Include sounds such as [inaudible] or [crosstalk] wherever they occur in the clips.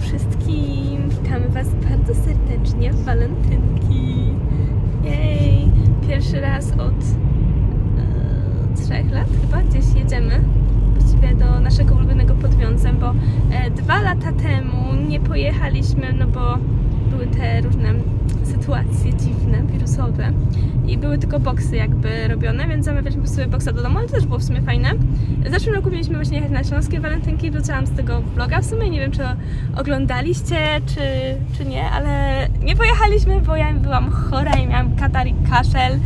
wszystkim! Witamy Was bardzo serdecznie w walentynki. Jej! Pierwszy raz od e, trzech lat chyba gdzieś jedziemy właściwie do naszego ulubionego pod Wiązem, bo e, dwa lata temu nie pojechaliśmy, no bo były te różne sytuacje dziwne, wirusowe. I były tylko boksy jakby robione, więc zamawialiśmy sobie boksa do domu, ale to też było w sumie fajne. W zeszłym roku mieliśmy właśnie jechać na śląskie walentynki, wróciłam z tego vloga. W sumie, nie wiem czy oglądaliście, czy, czy nie, ale nie pojechaliśmy, bo ja byłam chora i miałam katar i kaszel,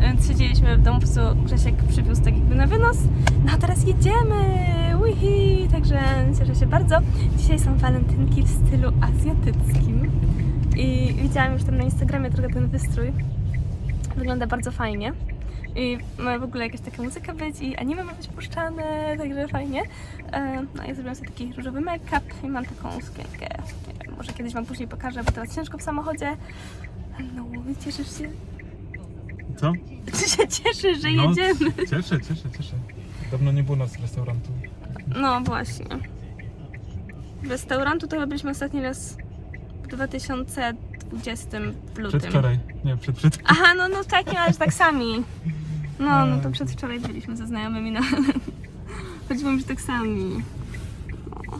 więc siedzieliśmy w domu, po prostu Grzesiek przywiózł tak jakby na wynos, no a teraz jedziemy, wihi, także cieszę się bardzo. Dzisiaj są walentynki w stylu azjatyckim i widziałam już tam na Instagramie trochę ten wystrój, wygląda bardzo fajnie. I ma w ogóle jakaś taka muzyka być i anime ma być puszczane, także fajnie. E, No i zrobiłam sobie taki różowy make-up i mam taką sukienkę. Nie wiem, może kiedyś Wam później pokażę, bo teraz ciężko w samochodzie. No, cieszysz się? Co? Czy się cieszysz, że No. jedziemy? Cieszę, cieszę, cieszę. Dawno nie było nas z restaurantu. No właśnie. Restaurantu to chyba byliśmy ostatni raz 2020 w lutym. Przedwczoraj. Nie, przed, przed. Aha, no, no w takim razie tak sami. No, no to przedwczoraj byliśmy ze znajomymi, no ale [laughs] chodziło mi, że tak sami. No.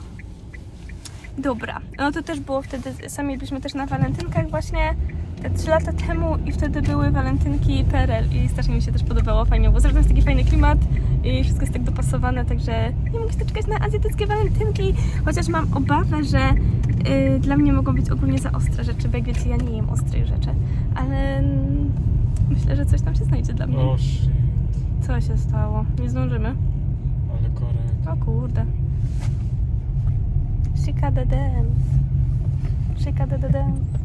Dobra, no to też było wtedy, sami byliśmy też na walentynkach właśnie te 3 lata temu i wtedy były walentynki PRL i strasznie mi się też podobało, fajnie, bo zresztą jest taki fajny klimat i wszystko jest tak dopasowane, także nie mogę się doczekać na azjatyckie walentynki, chociaż mam obawę, że y, dla mnie mogą być ogólnie za ostre rzeczy, bo jak wiecie, ja nie jem ostrych rzeczy, ale myślę, że coś tam się znajdzie dla mnie. O shit, Co się stało? Nie zdążymy? ale korek. O kurde. Shika the dance. Shika the dance.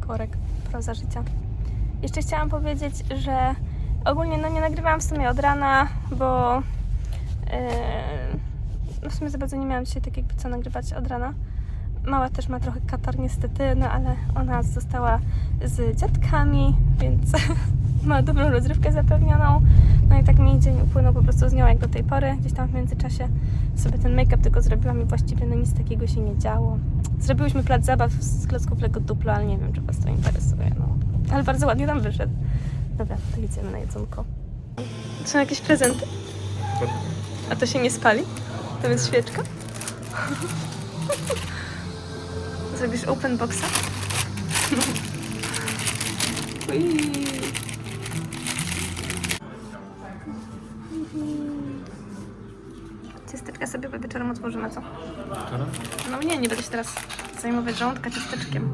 Korek. Proza życia. Jeszcze chciałam powiedzieć, że ogólnie no nie nagrywałam w sumie od rana, bo no w sumie za bardzo nie miałam dzisiaj tak jakby co nagrywać od rana. Mała też ma trochę katar niestety, no ale ona została z dziadkami, więc [laughs] ma dobrą rozrywkę zapewnioną. No i tak mi dzień upłynął po prostu z nią jak do tej pory. Gdzieś tam w międzyczasie sobie ten make-up tylko zrobiłam i właściwie no nic takiego się nie działo. Zrobiłyśmy plac zabaw z klocków Lego Duplo, ale nie wiem, czy Was to interesuje. No. Ale bardzo ładnie tam wyszedł. Dobra, to idziemy na jedzonko. Są jakieś prezenty? A to się nie spali? To jest świeczka? Zrobisz open boxa? Ui. Ciasteczka sobie wieczorem otworzymy, co? No nie, nie będę się teraz zajmować żołądka ciasteczkiem.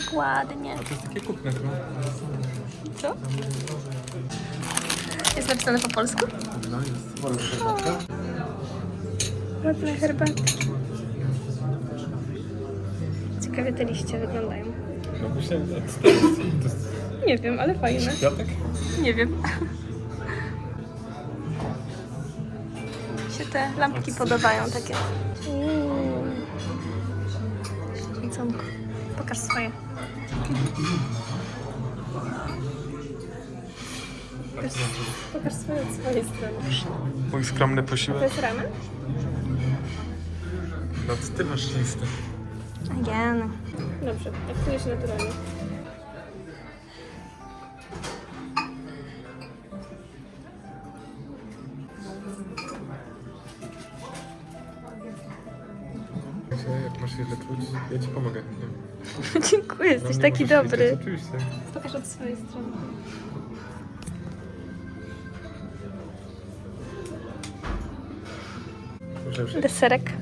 Jak ładnie. To jest takie kupne chyba. Co? Jest napisane po polsku? No jest. Ładne herbaty. Ciekawie te liście wyglądają. No właśnie, to jest? To jest Nie wiem, ale fajne. kwiatek? Nie wiem. Mi się te lampki podobają takie. Jedzonko. Pokaż swoje. Pokaż, pokaż swoje od swojej strony. Mój skromny To posiłek. jest ramen? No to ty masz listę. Again. Dobrze, aktuje się naturalnie. Jak masz się wyczuć, ja ci pomogę. [laughs] Dziękuję, jesteś No, taki dobry. Oczywiście. Pokaż od swojej strony. Deserek.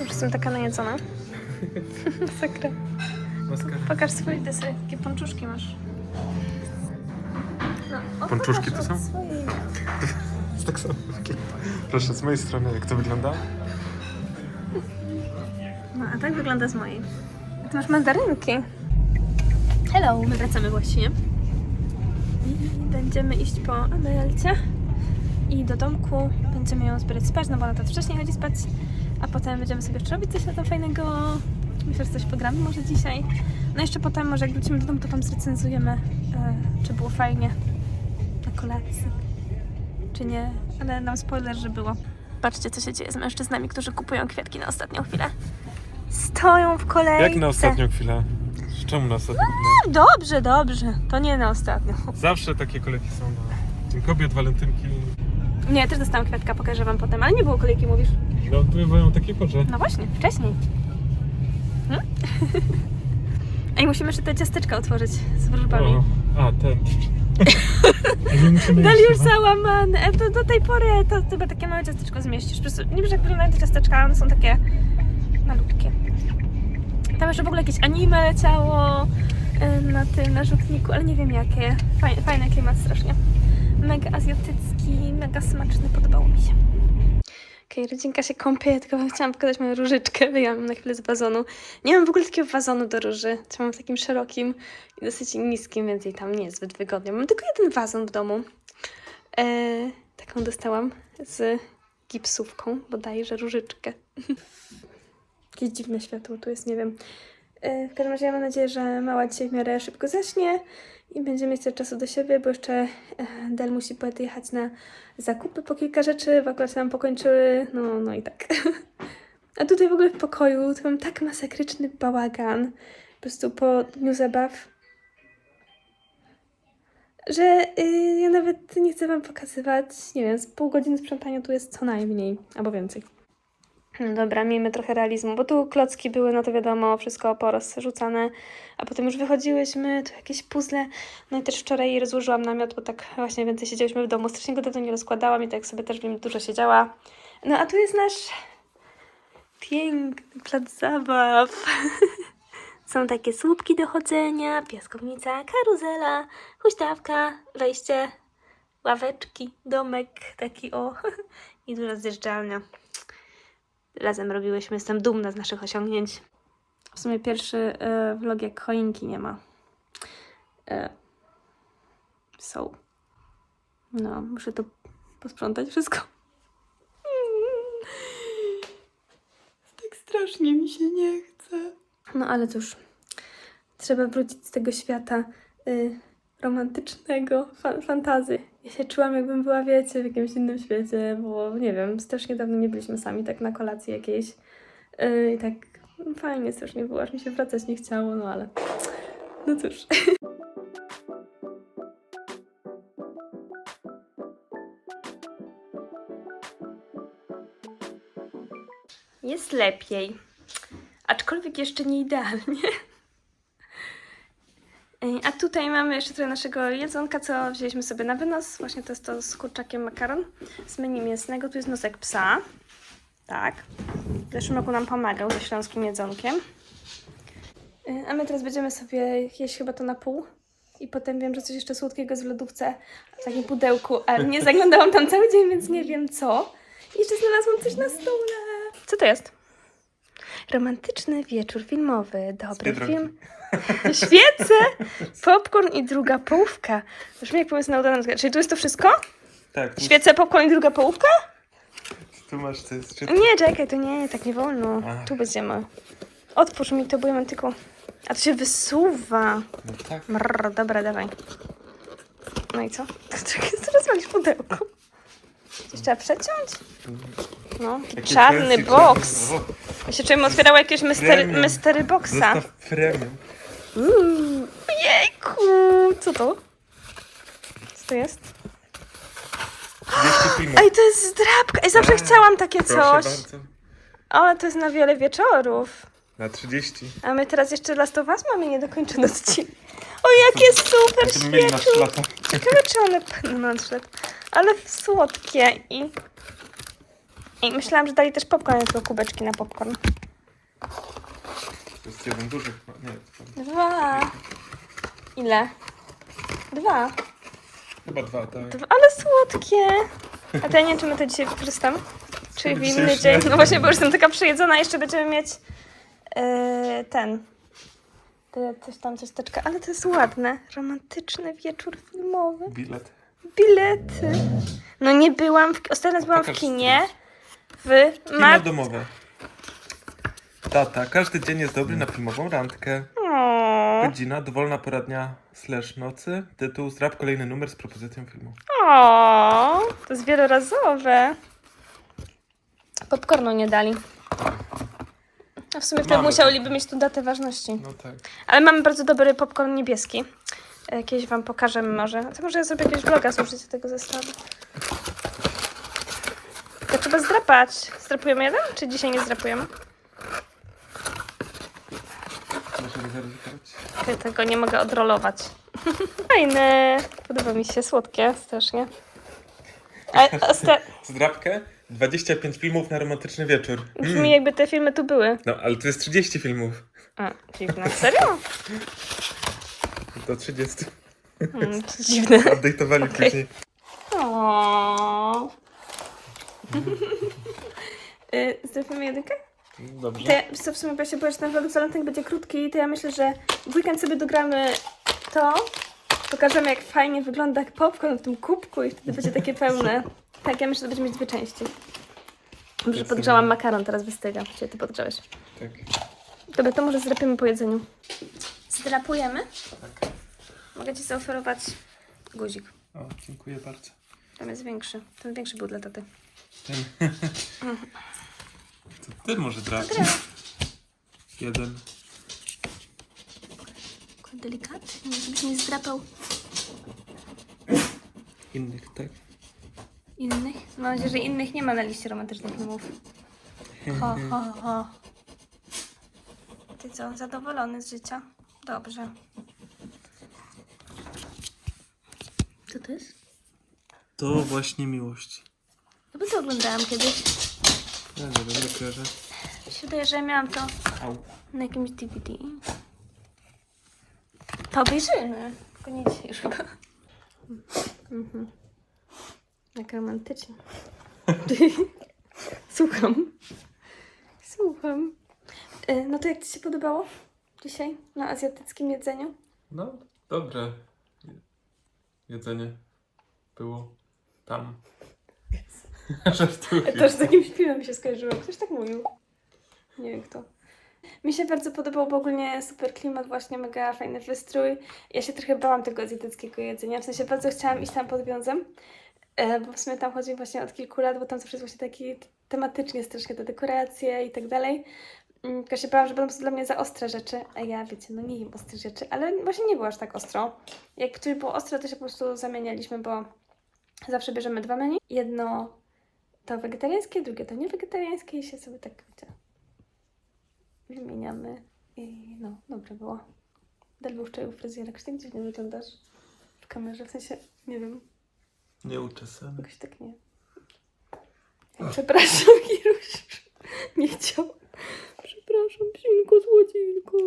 Już jestem taka najedzona. [laughs] Masakra. Pokaż swój deserek. Jakie pączuszki masz? No, o, pokaż to od są? swojej. [laughs] Tak samo. Proszę, z mojej strony, jak to wygląda? No, a tak wygląda z mojej. A ty masz mandarynki. Hello, my wracamy właśnie. I będziemy iść po Amelcie. I do domku będziemy ją zbierać spać, no bo ona teraz wcześniej chodzi spać. A potem będziemy sobie jeszcze robić coś na to fajnego. Myślę, że coś pogramy może dzisiaj. No jeszcze potem, może jak wrócimy do domu, to Wam zrecenzujemy, e, czy było fajnie na kolacji, czy nie. Ale nam spoiler, że było. Patrzcie, co się dzieje z mężczyznami, którzy kupują kwiatki na ostatnią chwilę. Stoją w kolejce. Jak na ostatnią chwilę? Czemu na ostatnią chwilę? Dobrze, dobrze. To nie na ostatnią. Zawsze takie kolejki są na Dzień Kobiet, walentynki. Nie, też dostałam kwiatka, pokażę wam potem, ale nie było kolejki, mówisz. No, bywają takie porze. No właśnie, wcześniej. Hmm? [laughs] Ej, musimy jeszcze te ciasteczka otworzyć z wróżbami. O, a, ten. [laughs] nie musimy Dali iść już chyba. załamane. E, Do, do tej pory to chyba takie małe ciasteczko zmieścisz. Po prostu, nie wiem, jak wyglądają te ciasteczka, one są takie malutkie. Tam jeszcze w ogóle jakieś anime leciało e, na tym, na rzutniku, ale nie wiem jakie. Fajny, fajny klimat strasznie. Mega azjatycki, mega smaczny, podobało mi się. Okej, rodzinka się kąpie, tylko chciałam pokazać moją różyczkę, wyjęłam ją na chwilę z wazonu. Nie mam w ogóle takiego wazonu do róży, trzymam w takim szerokim i dosyć niskim, więc jej tam niezbyt wygodnie. Mam tylko jeden wazon w domu. E, taką dostałam z gipsówką, bodajże różyczkę. [laughs] Jakieś dziwne światło tu jest, nie wiem. E, w każdym razie ja mam nadzieję, że mała dzisiaj w miarę szybko zaśnie i będziemy mieć czasu do siebie, bo jeszcze e, Del musi pojechać na zakupy po kilka rzeczy, bo akurat się nam pokończyły, no, no i tak. [laughs] A tutaj w ogóle w pokoju to mam tak masakryczny bałagan, po prostu po dniu zabaw, że y, ja nawet nie chcę Wam pokazywać, nie wiem, z pół godziny sprzątania tu jest co najmniej, albo więcej. No dobra, miejmy trochę realizmu, bo tu klocki były, no to wiadomo, wszystko porozrzucane, a potem już wychodziłyśmy, tu jakieś puzzle, no i też wczoraj rozłożyłam namiot, bo tak właśnie więcej siedziałyśmy w domu, strasznie go dawno nie rozkładałam i tak sobie też w nim dużo siedziała. No a tu jest nasz piękny plac zabaw. [laughs] Są takie słupki do chodzenia, piaskownica, karuzela, huśtawka, wejście, ławeczki, domek taki o [laughs] i duża zjeżdżalnia. Razem robiłyśmy, jestem dumna z naszych osiągnięć. W sumie pierwszy e, vlog jak choinki nie ma. E, są. No, muszę to posprzątać wszystko. [laughs] Tak strasznie mi się nie chce. No ale cóż, trzeba wrócić z tego świata y, romantycznego, fa- fantazy. Ja się czułam, jakbym była, wiecie, w jakimś innym świecie, bo nie wiem, strasznie dawno nie byliśmy sami tak na kolacji jakiejś. Y, I tak fajnie strasznie było, aż mi się wracać nie chciało, no ale no cóż. [laughs] Jest lepiej. Aczkolwiek jeszcze nie idealnie. A tutaj mamy jeszcze trochę naszego jedzonka, co wzięliśmy sobie na wynos. Właśnie to jest to z kurczakiem makaron z menu mięsnego. Tu jest nosek psa. Tak. W zeszłym roku nam pomagał ze śląskim jedzonkiem. A my teraz będziemy sobie jeść chyba to na pół. I potem wiem, że coś jeszcze słodkiego jest w lodówce, w takim pudełku, ale nie [laughs] zaglądałam tam cały dzień, więc nie wiem co. I jeszcze znalazłam coś na stole. Co to jest? Romantyczny wieczór filmowy. Dobry film. [laughs] Świece, popcorn i druga połówka. Brzmi jak pomysł na udaną Czyli tu jest to wszystko? Tak, Świece, popcorn i druga połówka? tu masz to jest Nie, czekaj, to nie, tak nie wolno. Ach. Tu będziemy. Otwórz mi to, bo ja mam tylko... A to się wysuwa. No tak. Brrr, dobra, dawaj. No i co? Czekaj, zaraz walisz pudełko. Coś trzeba przeciąć? No, taki czarny czarny- Ja się czułem otwierała jakiegoś mystery, Premium. mystery o, boxa. Zestaw premium. Uuu, Jejku, co to? Co to jest? 200 filmów. Ej, to jest zdrabka. Ej, zawsze chciałam takie Proszę coś. bardzo. O, to jest na wiele wieczorów. Na 30. A my teraz jeszcze Last of Us mamy niedokończony [laughs] odcinek. O, jakie super Będziemy mieli na świeczki. 3 lata. Ciekawe, czy one... No, na lata. Ale słodkie i... I myślałam, że dali też popcorn, tylko kubeczki na popcorn. To jest jeden duży chyba. Nie, to Dwa. Ile? Dwa. chyba dwa, tak. Dwa, ale słodkie. A to ja nie wiem, czy my to dzisiaj wykorzystam. Czy w inny dzień. nie. No właśnie, bo już jestem taka przejedzona. Jeszcze będziemy mieć yy, ten. To coś tam, ciasteczka. Ale to jest ładne. Romantyczny wieczór filmowy. Bilet. Bilety. No nie byłam, w, ostatnio raz byłam w Pokaż kinie. W Kino mar... domowe. Data. Każdy dzień jest dobry na filmową randkę. O, Godzina, dowolna pora dnia slash nocy. Tytuł, zdrab kolejny numer z propozycją filmu. o, to jest wielorazowe. Popcornu nie dali. A w sumie wtedy Mamy musieliby mieć tu datę ważności. No tak. Ale mamy bardzo dobry popcorn niebieski. E, Kiedyś wam pokażemy może. To może ja zrobię jakiegoś vloga z użyciem tego zestawu. To trzeba zdrapać. Zdrapujemy jeden? Czy dzisiaj nie zdrapujemy? Muszę zaryzykować. Ja tego nie mogę odrolować. [laughs] Fajne. Podoba mi się. Słodkie strasznie. A, osta- Zdrabkę? 25 filmów na romantyczny wieczór. brzmi jakby te filmy tu były. No, ale to jest 30 filmów. A, dziwne. Serio? Do 30. Hmm, dziwne. [laughs] Update'owali Okej. później. O. [laughs] Y, Zdrapujemy jedynkę? Dobrze. To wiesz co, w sumie bo ja się boję, że ten vlog z Walentynek będzie krótki, to ja myślę, że w weekend sobie dogramy to, pokażemy jak fajnie wygląda popcorn w tym kubku i wtedy będzie takie pełne. Tak, ja myślę, że będziemy mieć dwie części. Dobrze, podgrzałam makaron, teraz wystyga. Cię ty podgrzałeś. Tak. Dobra, to może zdrapiemy po jedzeniu. Zdrapujemy? tak. Mogę Ci zaoferować guzik. O, dziękuję bardzo. Tam jest większy. Ten większy był dla taty. Ten. [laughs] to ty może trafić. Jeden. Delikatnie, żebyś nie zdrapał Innych, tak? Innych. Mam nadzieję, że innych nie ma na liście romantycznych filmów. Ho, ho, ho. Ty co, zadowolony z życia? Dobrze. Co to jest? To właśnie miłość. Chyba to oglądałam kiedyś. Ja nie wiem, nie kojarzę. Mi się wydaje, że miałam to Au. na jakimś DVD. To obejrzymy. Tylko nie dzisiaj już chyba. Mhm. Jak romantycznie. [laughs] Słucham. Słucham. E, No to jak Ci się podobało dzisiaj na azjatyckim jedzeniu? No, dobre. Jedzenie było tam. [laughs] Żartuję. Już z takim śpiewem mi się skojarzyło. Ktoś tak mówił. Nie wiem kto. Mi się bardzo podobał, bo ogólnie super klimat, właśnie mega fajny wystrój. Ja się trochę bałam tego azjatyckiego jedzenia, w sensie bardzo chciałam iść tam pod wiązem, bo w sumie tam chodzi właśnie od kilku lat, bo tam zawsze jest właśnie taki tematycznie strasznie te dekoracje i tak dalej. Mm, Tylko się bałam, że będą dla mnie za ostre rzeczy, a ja wiecie, no nie jem ostrych rzeczy, ale właśnie nie było aż tak ostro. Jak które było ostro, to się po prostu zamienialiśmy, bo zawsze bierzemy dwa menu. Jedno to wegetariańskie, drugie to niewegetariańskie i się sobie tak wiecie, wymieniamy. I no, dobre było. Del był wczoraj u fryzjera. Jakoś tak dziwnie wyglądasz w kamerze, w sensie, nie wiem, Nieuczesany. jakoś tak nie. Przepraszam, [laughs] Kiruś. Nie chciałam. Przepraszam, psinko, słodzinko.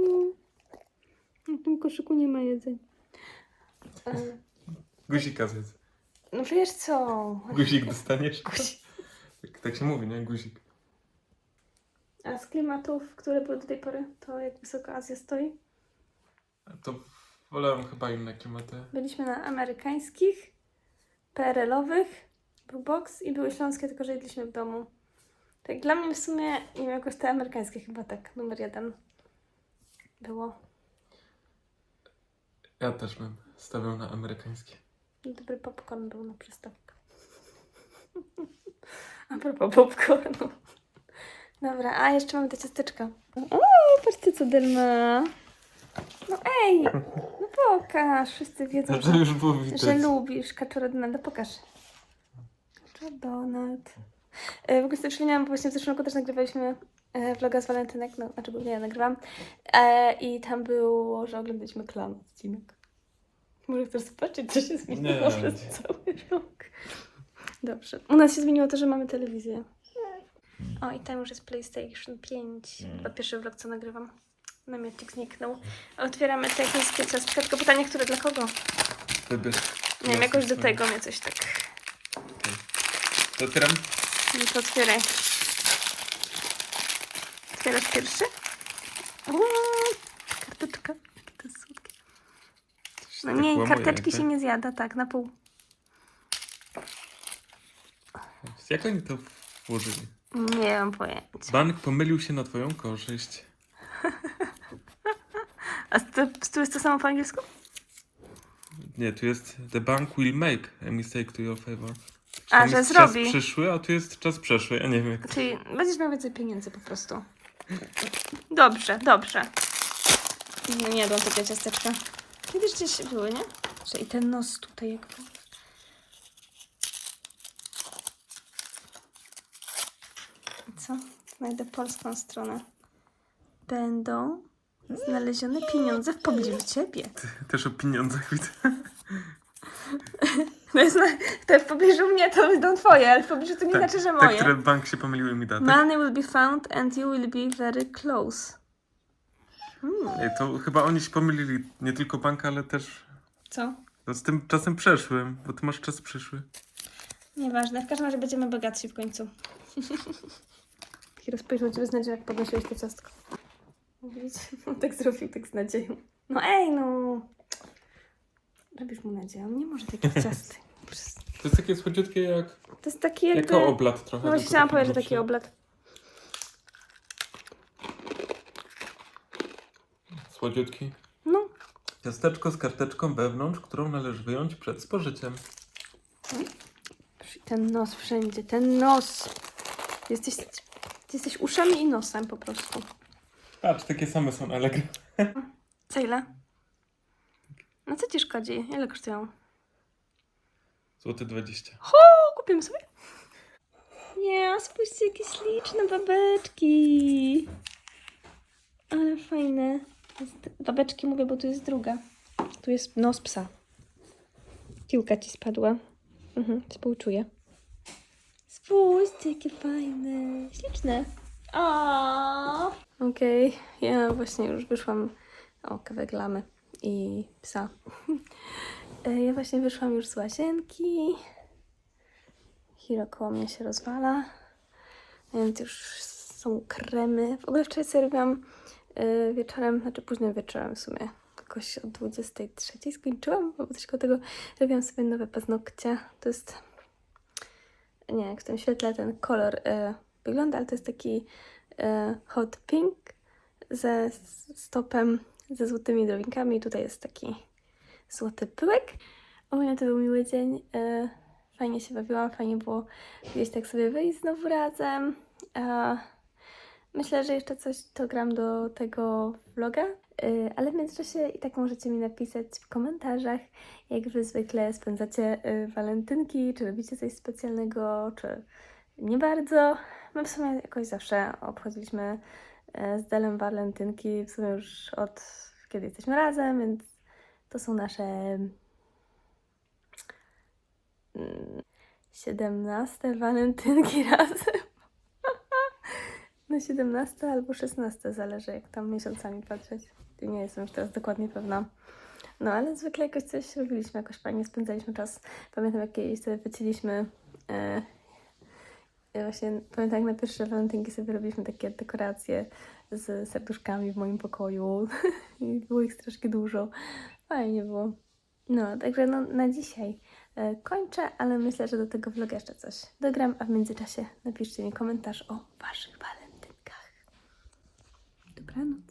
W tym koszyku nie ma jedzenia. E, Guzika zjedz. No wiesz co? Guzik dostaniesz? Guzik. Tak, tak się mówi, nie? Guzik. A z klimatów, które były do tej pory, to jak wysoko Azja stoi? A To wolałem chyba inne klimaty. Byliśmy na amerykańskich, PRL-owych, był boks i były śląskie, tylko że jedliśmy w domu. Tak dla mnie w sumie, nie wiem, jakoś te amerykańskie chyba tak, numer jeden było. Ja też bym stawiał na amerykańskie. Dobry popcorn był na przystawkę. [laughs] A propos popcornu. Dobra, a jeszcze mamy te ciasteczka. O, patrzcie co Del ma. No ej, pokaż, wszyscy wiedzą, Że już było widać. że lubisz Kaczora Donalda. Pokaż. Kaczor Donald. E, W ogóle sobie przypomniałam, bo właśnie w zeszłym roku też nagrywaliśmy e, vloga z walentynek, no, znaczy głównie ja nagrywam. E, I tam było, że oglądaliśmy klan odcinek. Może chcesz zobaczyć, co się zmieniło Nie. przez cały rok. Dobrze. U nas się zmieniło to, że mamy telewizję. O, i tam już jest PlayStation 5. Chyba pierwszy vlog, co nagrywam. Namiotnik zniknął. Otwieramy te chińskie ciastka. Tylko pytanie, które dla kogo? Wybierz. Nie wiem, jakoś do tego mnie coś tak... To otwieram? No to otwieraj. Otwierasz pierwszy? Uuu, karteczka. To jest słodkie. No tak nie, łamuje, karteczki jakby. się nie zjada, tak, na pół. Jak oni to włożyli? Nie mam pojęcia. Bank pomylił się na twoją korzyść. [laughs] A to, tu jest to samo po angielsku? Nie, tu jest The bank will make a mistake to your favor. A, Tam że jest zrobi. czas przyszły, a tu jest czas przeszły. Ja nie wiem jak... Czyli będziesz miał więcej pieniędzy po prostu. Dobrze, dobrze. Nie, nie jadłam takie ciasteczka. Kiedyś gdzieś były, nie? Że i ten nos tutaj jak był. I Co? Znajdę polską stronę. Będą znalezione pieniądze w pobliżu ciebie. Też o pieniądzach widzę. To jest na, te w pobliżu mnie to będą twoje, ale w pobliżu to nie znaczy, że Te, moje. które bank się pomyliły mi datę. Money will be found and you will be very close. Ej, To chyba oni się pomylili. Nie tylko bank, ale też Co? no, z tym czasem przeszłym, bo ty masz czas przyszły. Nieważne, w każdym razie będziemy bogatsi w końcu. [laughs] Kiro spojrzał ciebie z nadzieją, jak podnosiłeś to ciastko. Mówić? [laughs] On tak zrobił, tak z nadzieją. No ej, no. Robisz mu nadzieję, on nie może takich. [laughs] Przez- To jest takie słodziutkie jak, To jest taki jakby... jako oblat trochę. No właśnie chciałam powiedzieć, że taki oblat. Słodziutki. No. Ciasteczko z karteczką wewnątrz, którą należy wyjąć przed spożyciem. Ten nos wszędzie, ten nos. Jesteś, jesteś uszami i nosem po prostu. Patrz, takie same są Allegro. Co ile? No co ci szkodzi? Ile kosztują? Złoty 20. O, kupimy sobie. Nie, spójrzcie, jakie śliczne babeczki. Ale fajne. Babeczki mówię, bo tu jest druga. Tu jest nos psa. Piłka ci spadła. Mhm, współczuję. Spójrzcie, jakie fajne. Śliczne. Okej, ja właśnie już wyszłam. O, kawę glamy i psa. [laughs] E, Ja właśnie wyszłam już z łazienki. Hiro koło mnie się rozwala. Więc już są kremy. W ogóle wczoraj sobie robiłam y, wieczorem, znaczy późnym wieczorem w sumie. Jakoś o 23 skończyłam, albo coś koło tego. Robiłam sobie nowe paznokcie. To jest, nie jak w tym świetle ten kolor y, wygląda, ale to jest taki y, hot pink ze stopem, ze złotymi drobinkami. Tutaj jest taki złoty pyłek. Ogólnie to był miły dzień. e, Fajnie się bawiłam, fajnie było gdzieś tak sobie wyjść znowu razem. E, Myślę, że jeszcze coś to gram do tego vloga, e, ale w międzyczasie i tak możecie mi napisać w komentarzach, jak wy zwykle spędzacie e, walentynki, czy robicie coś specjalnego, czy nie bardzo. My w sumie jakoś zawsze obchodziliśmy e, z Delem walentynki, w sumie już od kiedy jesteśmy razem, więc to są nasze mm, 17 walentynki [laughs] razem. No 17 albo 16, zależy jak tam miesiącami patrzeć. Nie jestem już teraz dokładnie pewna. No ale zwykle jakoś coś robiliśmy, jakoś fajnie spędzaliśmy czas. Pamiętam jak sobie wycięliśmy e, właśnie pamiętam jak na pierwsze walentynki sobie robiliśmy takie dekoracje z serduszkami w moim pokoju [laughs] i było ich strasznie dużo. Fajnie było. No, także no, na dzisiaj e, kończę, ale myślę, że do tego vloga jeszcze coś dogram, a w międzyczasie napiszcie mi komentarz o waszych walentynkach. Dobranoc.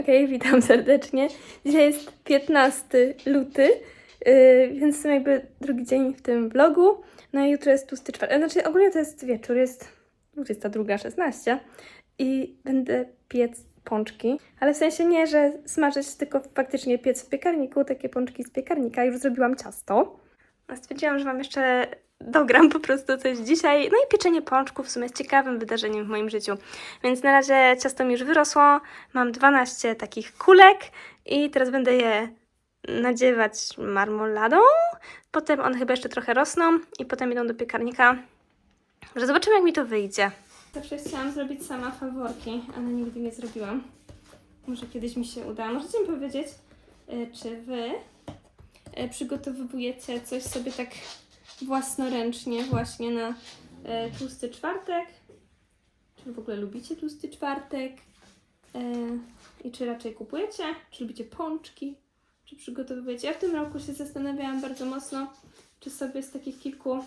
Okej, witam serdecznie. Dzisiaj jest 15 luty, yy, więc są jakby drugi dzień w tym vlogu. No i jutro jest tłusty czwartek. Znaczy ogólnie to jest wieczór, jest 22.16 i będę piec pączki. Ale w sensie nie, że smażyć, tylko faktycznie piec w piekarniku, takie pączki z piekarnika. Już zrobiłam ciasto. A Stwierdziłam, że Wam jeszcze dogram po prostu coś dzisiaj. No i pieczenie pączków w sumie jest ciekawym wydarzeniem w moim życiu. Więc na razie ciasto mi już wyrosło. Mam 12 takich kulek i teraz będę je nadziewać marmoladą. Potem one chyba jeszcze trochę rosną i potem idą do piekarnika. Że zobaczymy, jak mi to wyjdzie. Zawsze chciałam zrobić sama faworki, ale nigdy nie zrobiłam. Może kiedyś mi się uda. Możecie mi powiedzieć, y, czy Wy y, przygotowujecie coś sobie tak własnoręcznie właśnie na y, tłusty czwartek? Czy w ogóle lubicie tłusty czwartek? I czy raczej kupujecie? Czy lubicie pączki? Czy przygotowujecie? Ja w tym roku się zastanawiałam bardzo mocno, czy sobie z takich kilku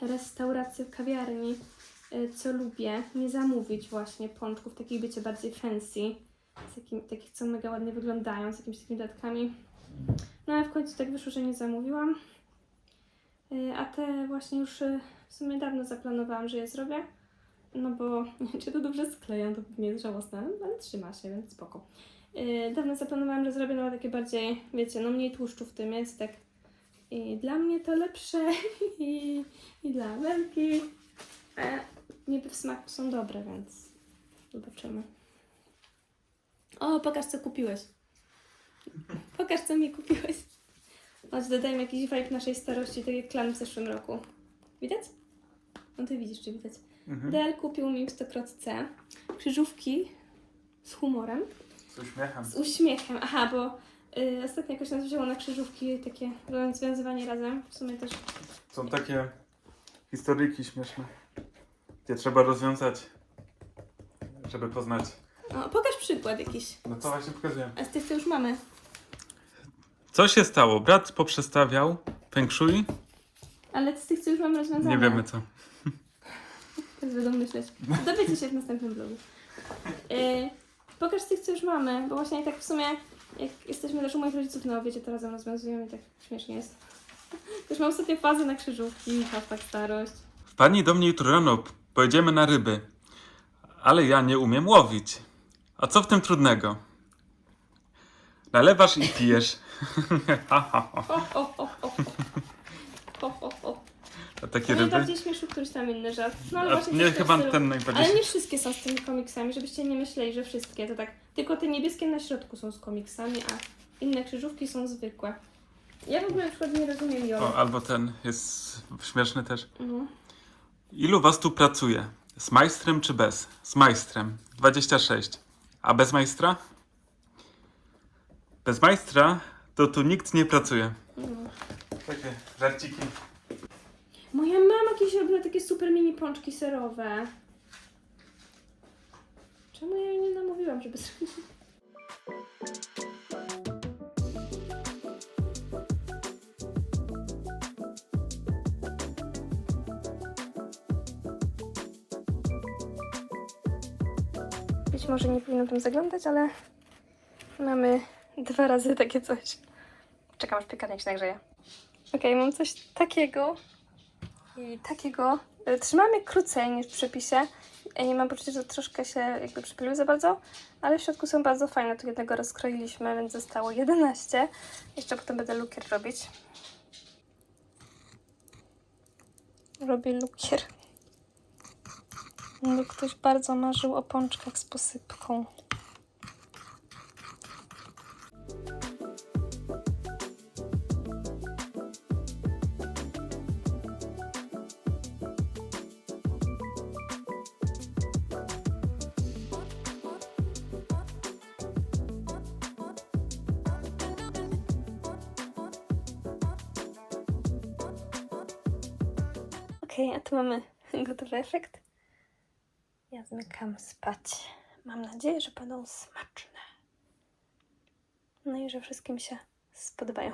restauracji, kawiarni, y, co lubię, nie zamówić właśnie pączków, takich wiecie, bardziej fancy, z jakim, takich, co mega ładnie wyglądają, z jakimiś takimi dodatkami. No ale w końcu tak wyszło, że nie zamówiłam. Y, A te właśnie już y, w sumie dawno zaplanowałam, że je zrobię. No bo [laughs] nie wiem, czy to dobrze sklejam, to pewnie jest żałosne, ale trzyma się, więc spoko. Y, Dawno zaplanowałam, że zrobię no takie bardziej, wiecie, no mniej tłuszczu w tym jest, tak. I dla mnie to lepsze [laughs] i, i dla Amelki. A niby w smaku są dobre, więc zobaczymy. O, pokaż co kupiłeś. Pokaż co mi kupiłeś. Chodź, dodajmy jakiś vibe naszej starości, tak jak klan w zeszłym roku. Widać? No ty widzisz, czy widać. Mhm. Del kupił mi w stokrotce krzyżówki z humorem, Z uśmiechem. z uśmiechem. Aha, bo y, ostatnio jakoś nas wzięło na krzyżówki takie związywanie razem. W sumie też Są takie historyjki śmieszne, gdzie trzeba rozwiązać, żeby poznać. O, pokaż przykład jakiś. No to właśnie pokazuję. A z tych to już mamy. Co się stało? Brat poprzestawiał Feng Shui? Ale z tych, co już mamy rozwiązane. Nie wiemy co. [laughs] Teraz będą myśleć. Dowiecie się w następnym vlogu. Yy, pokaż tych, co już mamy, bo właśnie tak w sumie, jak jesteśmy też u moich rodziców na obiecie, to razem rozwiązujemy i tak śmiesznie jest. [laughs] Też mam ostatnio fazę na krzyżówki, hashtag starość. Wpadnij do mnie jutro rano, pojedziemy na ryby. Ale ja nie umiem łowić. A co w tym trudnego? Nalewasz i pijesz. [laughs] A takie ryby? Najbardziej śmieszył któryś tam inny żart. No, ale A właśnie coś w chyba stylu. ten najbardziej. Ale nie wszystkie są z tymi komiksami, żebyście nie myśleli, że wszystkie to tak. Tylko te niebieskie na środku są z komiksami, a inne krzyżówki są zwykłe. Ja w ogóle na przykład nie rozumiem. O, albo ten jest śmieszny też. No. Ilu was tu pracuje? Z majstrem czy bez? Z majstrem. 26. A bez majstra? Bez majstra to tu nikt nie pracuje. No. Takie żarciki. Moja mama kiedyś robiła takie super mini pączki serowe. Czemu ja jej nie namówiłam, żeby [laughs] zrobić? Być może nie powinno tam zaglądać, ale mamy dwa razy takie coś. Czekam aż piekarnik się nagrzeje. Okej, mam coś takiego i takiego. y, Trzymamy krócej niż w przepisie. I mam poczucie, że troszkę się jakby przypyliły za bardzo, ale w środku są bardzo fajne. Tu jednego rozkroiliśmy, więc zostało 11. Jeszcze potem będę lukier robić. Robię lukier. No, ktoś bardzo marzył o pączkach z posypką. Okej, a tu mamy [laughs] gotowy efekt. Ja zmykam spać. Mam nadzieję, że będą smaczne. No i że wszystkim się spodobają.